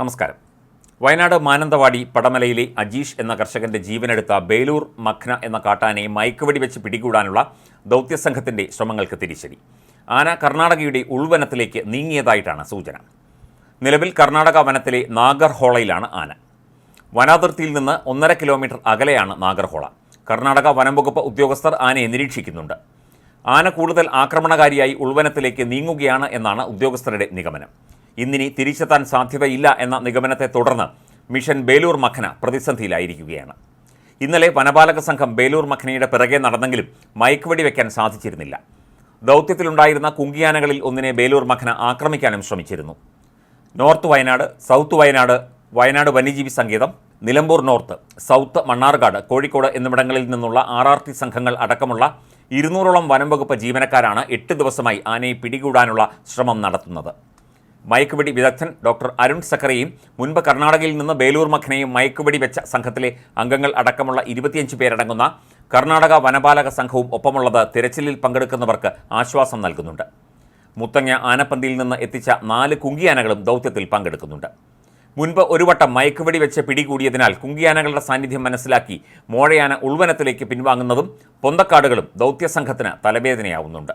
നമസ്കാരം. വയനാട് മാനന്തവാടി പടമലയിലെ അജീഷ് എന്ന കർഷകന്റെ ജീവനെടുത്ത ബേലൂർ മഖ്ന എന്ന കാട്ടാനയെ മയക്കുവെടി വെച്ച് പിടികൂടാനുള്ള ദൗത്യസംഘത്തിന്റെ ശ്രമങ്ങൾക്ക് തിരിച്ചടി. ആന കർണാടകയുടെ ഉൾവനത്തിലേക്ക് നീങ്ങിയതായിട്ടാണ് സൂചന. നിലവിൽ കർണാടക വനത്തിലെ നാഗർഹോളയിലാണ് ആന. വനാതിർത്തിയിൽ നിന്ന് ഒന്നര കിലോമീറ്റർ അകലെയാണ് നാഗർഹോള കർണാടക വനംവകുപ്പ് ഉദ്യോഗസ്ഥർ ആനയെ നിരീക്ഷിക്കുന്നുണ്ട്. ആന കൂടുതൽ ആക്രമണകാരിയായി ഉൾവനത്തിലേക്ക് നീങ്ങുകയാണ് എന്നാണ് ഉദ്യോഗസ്ഥരുടെ നിഗമനം. ഇന്നിനി തിരിച്ചെത്താൻ സാധ്യതയില്ല എന്ന നിഗമനത്തെ തുടർന്ന് മിഷൻ ബേലൂർ മഖന പ്രതിസന്ധിയിലായിരിക്കുകയാണ്. ഇന്നലെ വനപാലക സംഘം ബേലൂർ മഖനയുടെ പിറകെ നടന്നെങ്കിലും മയക്കുവടി വയ്ക്കാൻ സാധിച്ചിരുന്നില്ല. ദൗത്യത്തിലുണ്ടായിരുന്ന കുങ്കിയാനകളിൽ ഒന്നിനെ ബേലൂർ മഖന ആക്രമിക്കാനും ശ്രമിച്ചിരുന്നു. നോർത്ത് വയനാട് സൗത്ത് വയനാട് വയനാട് വന്യജീവി സങ്കേതം നിലമ്പൂർ നോർത്ത് സൗത്ത് മണ്ണാർക്കാട് കോഴിക്കോട് എന്നിവിടങ്ങളിൽ നിന്നുള്ള ആർ ആർ ടി സംഘങ്ങൾ അടക്കമുള്ള ഇരുന്നൂറോളം വനം വകുപ്പ് ജീവനക്കാരാണ് എട്ട് ദിവസമായി ആനയെ പിടികൂടാനുള്ള ശ്രമം നടത്തുന്നത്. മയക്കുവെടി വിദഗ്ധൻ ഡോക്ടർ അരുൺ സക്കറയും മുൻപ് കർണാടകയിൽ നിന്ന് ബേലൂർ മഖനയും മയക്കുവെടി വെച്ച സംഘത്തിലെ അംഗങ്ങൾ അടക്കമുള്ള ഇരുപത്തിയഞ്ച് പേരടങ്ങുന്ന കർണാടക വനപാലക സംഘവും ഒപ്പമുള്ളത് തിരച്ചിലിൽ പങ്കെടുക്കുന്നവർക്ക് ആശ്വാസം നൽകുന്നുണ്ട്. മുത്തങ്ങ ആനപ്പന്തിയിൽ നിന്ന് എത്തിച്ച നാല് കുങ്കിയാനകളും ദൗത്യത്തിൽ പങ്കെടുക്കുന്നുണ്ട്. മുൻപ് ഒരു വട്ടം മയക്കുവെടി വെച്ച് പിടികൂടിയതിനാൽ കുങ്കിയാനകളുടെ സാന്നിധ്യം മനസ്സിലാക്കി മോഴയാന ഉൾവനത്തിലേക്ക് പിൻവാങ്ങുന്നതും പൊന്തക്കാടുകളും ദൗത്യസംഘത്തിന് തലവേദനയാവുന്നുണ്ട്.